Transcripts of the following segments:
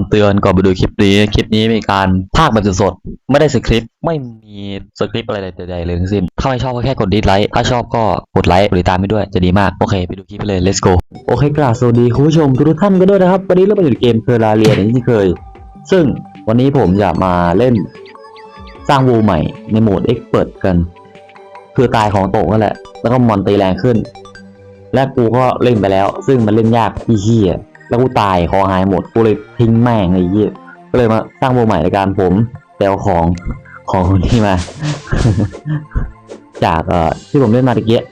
ำเตือนก่อนไปดูคลิปนี้ คลิปนี้มีการพากย์แบบสดๆ ไม่ได้สคริปต์ ไม่มีสคริปต์อะไรใดๆเลยทั้งสิ้น ถ้าไม่ชอบก็แค่กดดิสไลค์ ถ้าชอบก็กดไลค์ กดติดตามไปด้วยจะดีมาก โอเค ไปดูคลิปไปเลย let's go โอเคกราบสวัสดีคุณผู้ชมทุกท่านกันด้วยนะครับ วันนี้เรามาอยู่เกมเทอร์ราเรียอย่างที่เคย ซึ่งวันนี้ผมจะมาเล่น สร้างวูใหม่ในโหมดเอ็กเปิดกัน คือตายของโตกนั่นแหละ แล้วก็มอนตีแรงขึ้น และกูก็เล่นไปแล้ว ซึ่งมันเล่นยากพี่เฮีย แล้วกูตายคอหายหมดกูเลยทิ้งแม่งไอ้เหี้ยก็เลยมาสร้างโบใหม่ในการผมแปลของของคนที่มา จากเอ่อที่ผมเล่นมาตะเกีย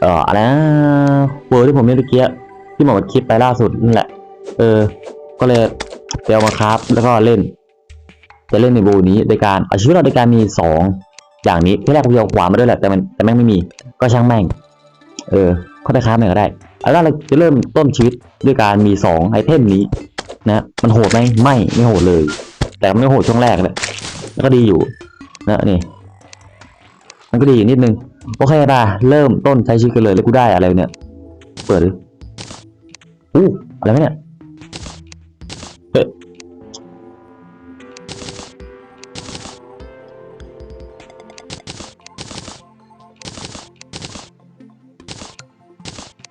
เอ่ออะไรนะเวอร์ที่ผมเล่นตะเกียที่หมอคลิปไปล่าสุดนั่นแหละ เออ ก็เลยไปเอามาครับแล้วก็เล่น จะเล่นในโบนี้โดยการเอาชีวิตเราโดยการมีสองอย่างนี้ที่แรกกูจะเอาขวามาด้วยแหละแต่มันแต่แม่งไม่มี ก็ช่างแม่ง เออเขาได้ค้าไหนก็ได้ แรกเราจะเริ่มต้นชีวิตด้วยการมีสองไอเทมนี้นะมันโหดไหมไม่ไม่โหดเลย แต่มันไม่โหดช่วงแรกเลยแล้วก็ดีอยู่นะนี่มันก็ดีอยู่นิดนึงโอเคปะเริ่มต้นใช้ชีวิตกันเลยแล้วกูได้อะไรเนี่ย เปิดดูอู้อะไรวะเนี่ย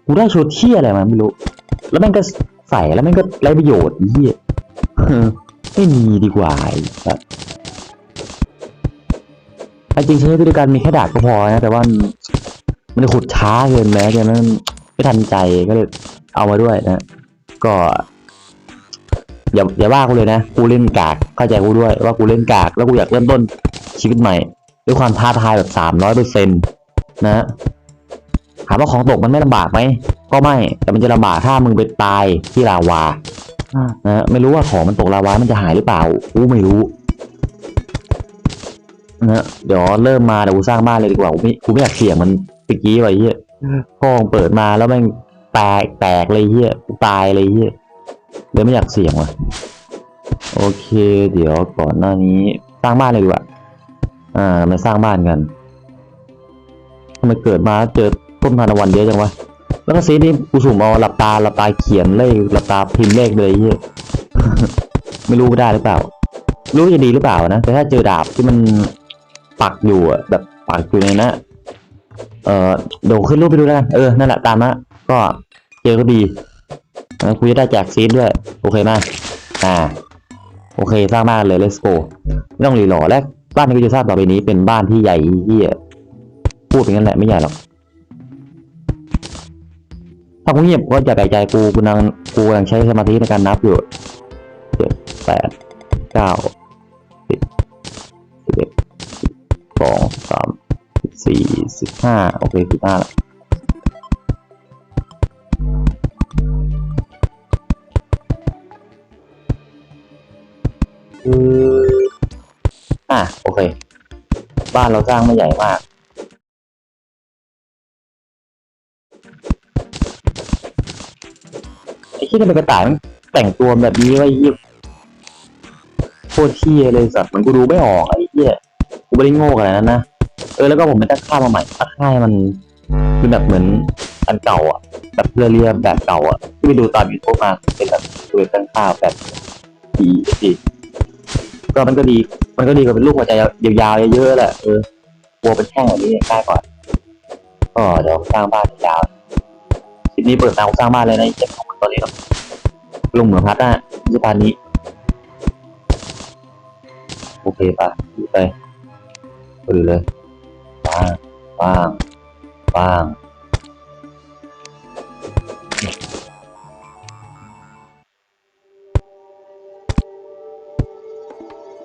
กูได้ชุดเที่ยอะไรมาไม่รู้ แล้วแม่งก็ใส่แล้วแม่งก็ไร้ประโยชน์เหี้ยไม่มีดีกว่าไอ้สัสไอ้จริงใช้ด้วยกันมีแค่ดาบก็พอนะ แต่ว่ามันขุดช้าเกินแม้จะมันไม่ทันใจก็เลยเอามาด้วยนะ ก็ อย่าอย่าว่ากูเลยนะ กูเล่นกาก เข้าใจกูด้วยว่ากูเล่นกาก แล้วกูอยากเริ่มต้นชีวิตใหม่ ด้วยความท้าทายแบบสามร้อยเปอร์เซ็นต์นะ ถามว่าของตกมันไม่ลำบากไหมก็ไม่แต่มันจะลำบากถ้ามึงไปตายที่ลาวานะฮะไม่รู้ว่าของมันตกลาวามันจะหายหรือเปล่ากูไม่รู้นะฮะเดี๋ยวเริ่มมาเดี๋ยวกูสร้างบ้านเลยดีกว่ากูไม่กูไม่อยากเสี่ยงมันตะกี้ไว้เฮียห้องเปิดมาแล้วแม่งแตกแตกเลยเฮียกูตายเลยเฮียเดี๋ยวไม่อยากเสี่ยงว่ะโอเค เดี๋ยวก่อนหน้านี้สร้างบ้านเลยดีกว่าอ่ามาสร้างบ้านกันทำไมเกิดมาเจอ ต้นทานตะวันเยอะจังวะ แล้วก็ซีนี่กูสุ่มเอาหลับตาหลับตาเขียนเลขหลับตาพิมพ์เลขเลยเฮียไม่รู้ได้หรือเปล่า รู้จะดีหรือเปล่านะ แต่ถ้าเจอดาบที่มันปักอยู่อะแบบปักอยู่ในนะเออเดี๋ยวขึ้นรูปไปดูแล้วกัน เออ นั่นแหละตามนะก็เจอก็ดีแล้วกูจะได้แจกซีดด้วย โอเคมาก อ่า โอเค สร้างบ้านเลย let's go ไม่ต้องรีรอและบ้านที่กูจะสร้างต่อไปนี้เป็นบ้านที่ใหญ่เฮียพูดเป็นงั้นแหละไม่ใหญ่หรอก ถ้ากูเงียบก็จะแปลกใจกูกูนังกูกำลังใช้สมาธิในการนับอยู่เจ็ดแปดเก้าสิบสิบเอ็ดสิบสองสามสิบสี่สิบห้าโอเคสิบห้าละอะโอเค บ้านเราสร้างไม่ใหญ่มาก ไอ้ที่นี่เป็นกระต่ายมันแต่งตัวแบบนี้ไว้ยี่โคตรเที่ยเลยสัตว์มันกูดูไม่ออกไอ้เหี้ยกูไม่ได้โง่ขนาดนั้นนะเออแล้วก็ผมไปตั้งค่ามาใหม่ตั้งค่าให้มันคือแบบเหมือนอันเก่าอะ แบบเรียแบบเก่าอะที่ไปดูตามยูทูบมาเป็นแบบตัวตั้งค่าแบบดีดีก็มันก็ดี มันก็ดีกว่าเป็นลูกหัวใจยาวๆเยอะๆแหละเออกลัวเป็นแท่งแบบนี้ง่ายกว่าก็เดี๋ยวสร้างบ้านยาวทีนี้เปิดทาสร้างบ้านเลยนะเจ็บ ตอนนี้ครับลงเหมือพัดนะสะพานนี้ โอเคป่ะไปไปดูเลยว่างว่างว่าง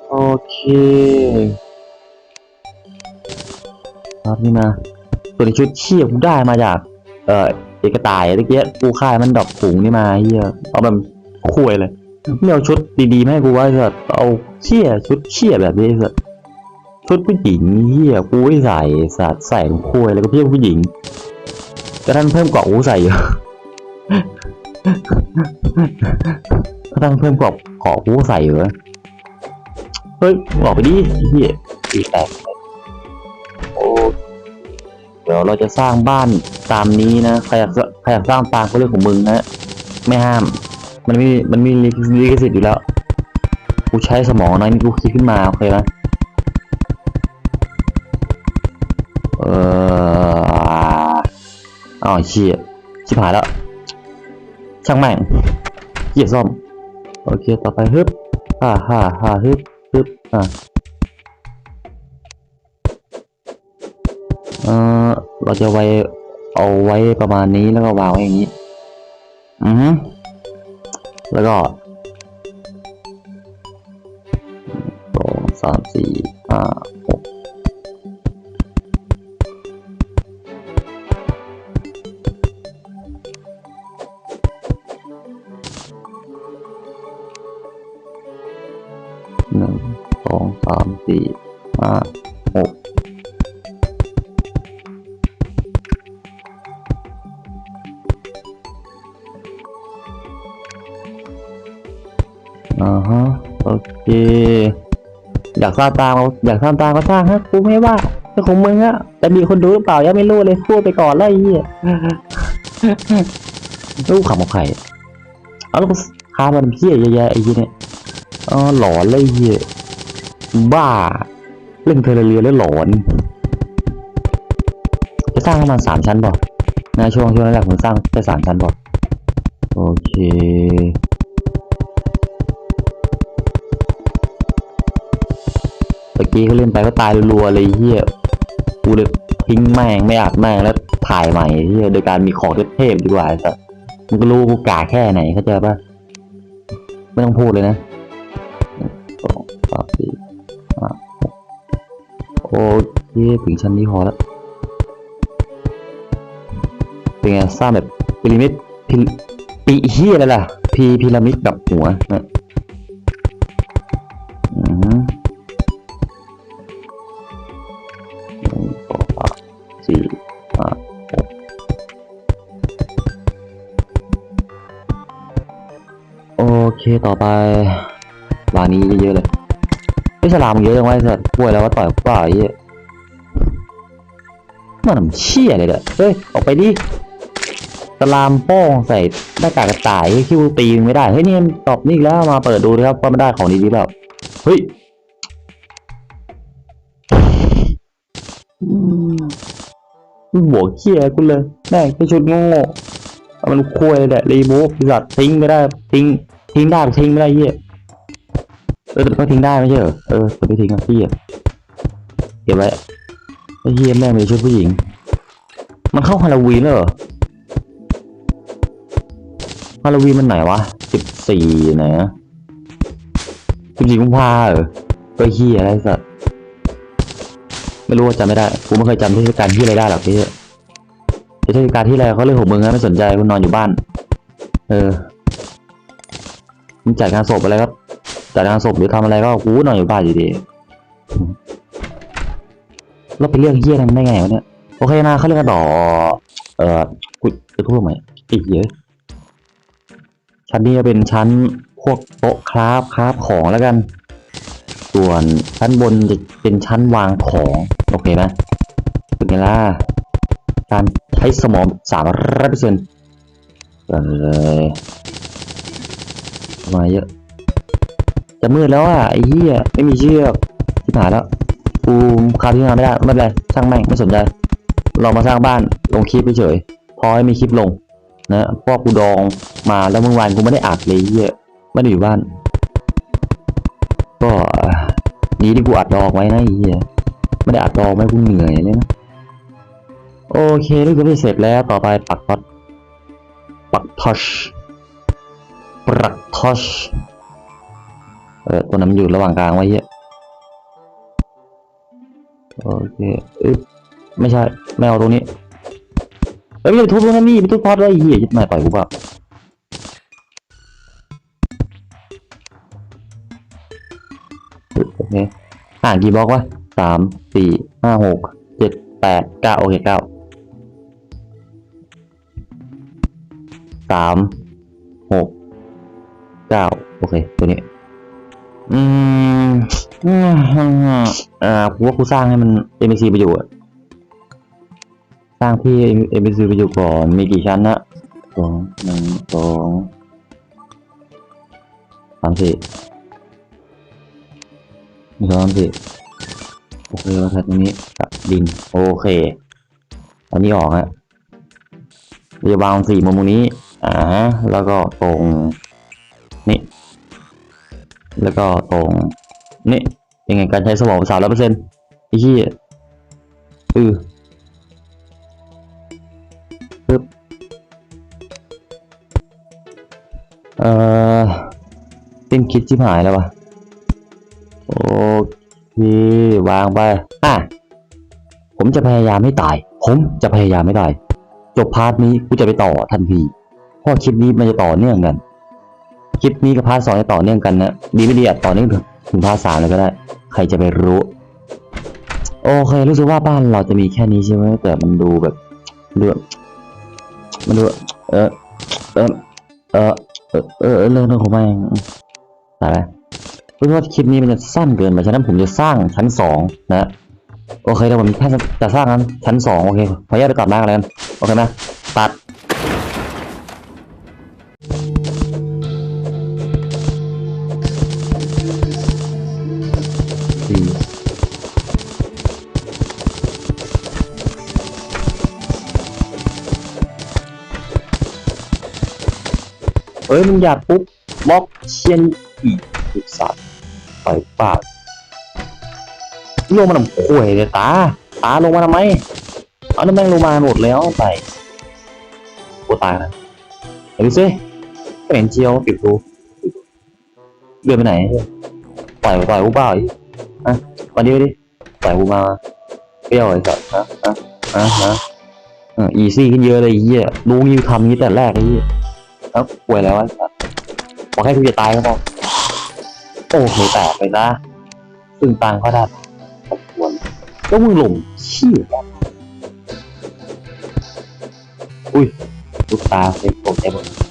โอเคครับนี่มา ตัวนชุดเชียกูได้มาจาก เอ่อ เอกตายตะเกียกูค่ายมันดอกถุงนี่มาเฮียเอาแบบคุยเลยไม่เอาชุดดีๆมาให้กูว่าเถอะเอาเชี่ยชุดเชี่ยแบบนี้เถอะชุดผู้หญิงเฮียกูไม่ใส่สัตว์ใส่คุยแล้วก็เพี้ยผู้หญิงแต่ท่านเพิ่มเกาะกูใส่อยู่ถ้าท่านเพิ่มเกาะเกาะกูใส่อยู่นะเฮ้ยออกไปดิเฮียตีแตกโอ้เดี๋ยวเราจะสร้างบ้านตามนี้นะใครอยากใครอยากสร้างตามก็เรื่องของมึงนะไม่ห้าม มันมีมันมีลิขสิทธิ์อยู่แล้วกูใช้สมองน้อยนี่กูคิดขึ้นมาโอเคไหมเอออ้าวเชี่ยชิบหายแล้วช่างแม่งเกียซ่อมโอเคต่อไปฮึบฮ่าฮ่าฮ่าฮึบฮึบอะ ออเราจะไว้เอาไว้ประมาณนี้แล้วก็วางไว้อย่างนี้ อือฮึแล้วก็สองสามสี่ห้าหกหนึ่งสองสามสี่ห้าหกอ่า อเคอยากสร้างตามอยากสร้างตามก็สร้างฮะกูไม่ว่าเรื่องของมึงอะแต่มีคนดูหรือเปล่ายังไม่รู้เลยพูดไปก่อนเลยไอ้เหี้ยลูกขำของใครเอาแล้วก็ค้ามันเพี้ยเยอะแยไอ้เหี้ยเนี่ยอ๋อหลอนเลยเหี้ยบ้าเล่นเทอร์เรียแล้วหลอนจะสร้างประมาณสามชั้นป่ะในช่วงช่วงแรกผมสร้างแค่สามชั้นป่ะโอเค มื่อกี้เขาเล่นไปก็ตายรัวๆเลยเฮียกูเลยทิ้งแม่งไม่อัดแม่งแล้วถ่ายใหม่เฮียโดยการมีของเทพๆดีกว่าแต่มึงก็รู้กูกาแค่ไหนเข้าใจปะไม่ต้องพูดเลยนะสองสามสี่ห้าโอเคถึงชั้นนี้พอแล้วเป็นไงสร้างแบบพีระมิดพีปีเฮียอะไรล่ะพีพีระมิดกับหัวนะ เคต่อไปวางนี้เยอะๆเลยไอ้ยฉลามเยอะจังวะไอ้สัตว์ป่วยแล้วว่าต่อยกูเปล่าไอ้เหี้ยมันทำเชี่ยเลยเด้อเฮ้ยออกไปดิสลามโป้งใส่หน้ากากกระต่ายคิวตีมึงไม่ได้เฮ้ยนี่ตอบนี่แล้วมาเปิดดูนะครับว่ามันได้ของดีๆแล้วเฮ้ยอืมมันบวกเขี้ยกูเลยแม่งไปชุดโง่ๆมันคุยเลยแหละรีมูฟสัตว์ทิ้งไม่ได้ทิ้ง ทิ้งได้ก็ทิ้งไม่ได้เหี้ยเออต่มันก็ทิ้งได้ไม่ใช่เหรอเออแต่ไม่ทิ้งอะพี่อะเก็บไว้ไอ้เหี้ยแม่งมีชุดผู้หญิง มันเข้าฮาโลวีนเหรอฮาโลวีนมันไหนวะสิบสี่ไหนอะสิบสี่กุมภาเหรอก็เฮียอะไรสัตว์ไม่รู้ว่าจำไม่ได้กูไม่เคยจำเทศกาลที่อะไรได้หรอกพี่เทศกาลที่อะไรเขาเรื่องของมึงนะไม่สนใจกูนอนอยู่บ้าน เออ จัดงานศพอะไรก็จัดงานศพหรือทำอะไรก็กูนอนอยู่บ้านอยู่ดีแล้วไปเรื่องเฮี้ยนั้นได้ไงวะเนี่ยโอเคนะเขาเรียกกันต่อเอ่อกูจะพูดทำไมอีกเยอะชั้นนี้จะเป็นชั้นพวกโต๊ะคราฟคราฟของแล้วกัน ส่วนชั้นบนจะเป็นชั้นวางของโอเคไหมเป็นไงล่ะการใช้สมองสามร้อยเปอร์เซ็นต์เลย มาเยอะ จะมืดแล้วอะไอ้เหี้ยไม่มีเชือกที่ผ่านแล้วกูคาที่งานไม่ได้ไม่เป็นไรช่างแม่งไม่สนใจเรามาสร้างบ้านลงคลิปเฉยพอให้มีคลิปลงนะพราะกูดองมาแล้วเมื่อวานกูไม่ได้อัดเลยเหี้ยไม่ได้อยู่บ้าน ก็ดีที่กูอัดดองไว้นะไอ้เหี้ยไม่ได้อัดดองไว้กูเหนื่อยเลยนะโอเคนี่ก็ไม่เสร็จแล้วต่อไปปักท็อตปักทอช ปักทอชเออตัวนั้นอยู่ระหว่างกลางไว้เหี้ยโอเคอึ๊บไม่ใช่ไม่เอาตรงนี้เอ้ยไม่ได้ทุบตรงนั้นนี่ไปทุบพอดไว้เหี้ยยึดไม่ปล่อยกูเปล่าโอเคห่างกี่บล็อกวะสามสี่ห้าหกเจ็ดแปดเก้าโอเคเก้าสามหก เก้าโอเค ตัวนี้ อืมอ่ากูว่ากูสร้างให้มัน MBC ไปอยู่อะสร้างที่ MBC ไปอยู่ก่อน มีกี่ชั้นนะสองหนึ่งสองสามสี่นี่ซ้อมสิโอเคมาทัดตรงนี้กับดิน โอเค อันนี้ออกฮะเรียวางสี่มุมนี้ อ่าแล้วก็ตรง แล้วก็ตรงนี่ยังไงการใช้สมองสามร้อยเปอร์เซ็นต์ไอ้ที่อือปึ๊บเอ่อติ้นคิดชิบหายแล้ววะโอเค วางไปอะผมจะพยายามให้ตาย ผมจะพยายามไม่ตายจบพาร์ทนี้กูจะไปต่อทันทีเพราะคลิปนี้มันจะต่อเนื่องกัน คลิปนี้กับพาร์ทสองจะต่อเนื่องกันนะดีไม่ดีอาจต่อเนื่องถึงพาร์ทสามเลยก็ได้ ใครจะไปรู้ โอเครู้สึกว่าบ้านเราจะมีแค่นี้ใช่ไหมแต่มันดูแบบดูมันดูเออเออเออเออเออเรื่องของม่งตายไปรู้สึกว่าคลิปนี้มันจะสั้นเกินไปฉะนั้นผมจะสร้างชั้นสองนะโอเคเดี๋ยวผมแค่จะสร้างชั้นสองโอเคขออนุญาตไปกลับบ้านกันแล้วกันโอเคไหมตัด เอ้ยมึงอยากปุ๊บบล็อกเชียนอีกอีกสัตว์ปล่อยปากลงมาทำข่วยเลยตา ตาลงมาทำไม เอาน้ำแม่งลงมาหมดแล้วไปโอตายนะเห็นดูสิก็เห็นเจียวปิดดูเดินไปไหน ปล่อยปล่อยกูเปล่าอีกอะมาดิมาดิ ปล่อยกูมาเปรี้ยวไอ้สัสฮะฮะฮะฮะอออีซี่ขึ้นเยอะเลยไอ้เหี้ยรู้งี้ทำงี้แต่แรกไอ้เหี้ย เอ้าป่วยแล้วไอ้สัสบอกให้กูจะตายก็พอโอ้โหแตกไปนะซึ่งตังก็ได้สมควรก็มึงหลงเชี่ยอุ้ยลูกตาเต็มผมเต็มหมด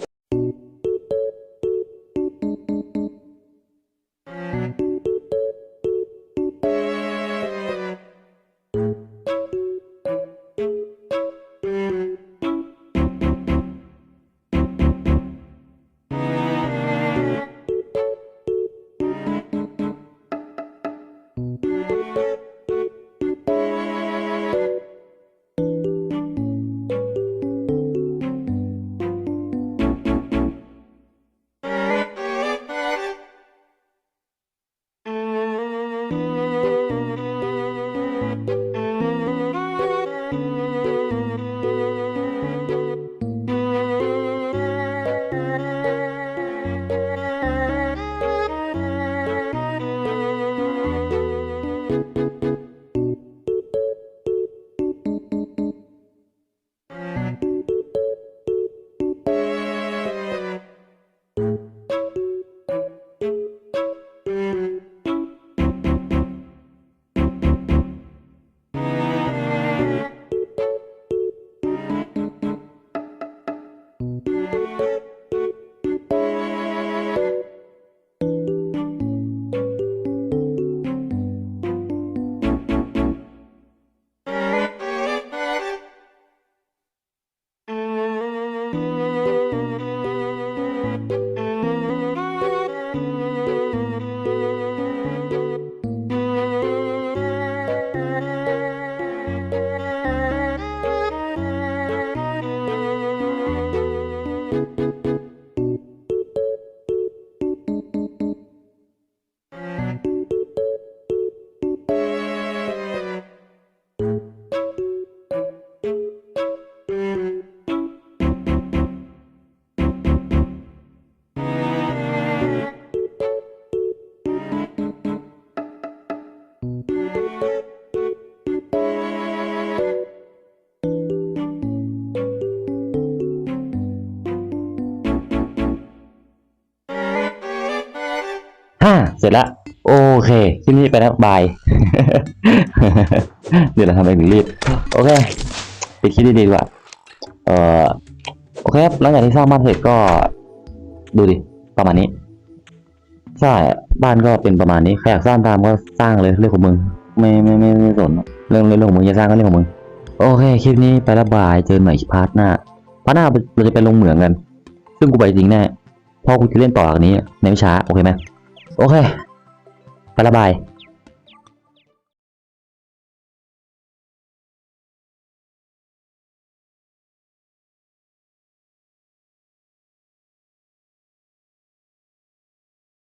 ห้าเสร็จแล้วโอเคคลิปนี้ไปแล้วบาย เดี๋ยวเราทำเองถึงรีบ โอเคปิดคลิปดีๆดีกว่าเอ่อ โอเคครับหลังจากที่สร้างบ้านเสร็จก็ดูดิ ประมาณนี้ ใช่บ้านก็เป็นประมาณนี้ใครอยากสร้างตามก็สร้างเลยเรื่องของมึง ไม่ไม่ไม่ไม่สนเรื่องเรื่องของมึงจะสร้างก็เรื่องของมึงโอเคคลิปนี้ไปละบายเจอกันใหม่พาร์ทหน้าพาร์ทหน้าเราจะไปลงเหมืองกัน ซึ่งกูไปจริงแน่พ่อกูจะเล่นต่อจากนี้ในไม่ช้าโอเคไหมโอเคไปละบาย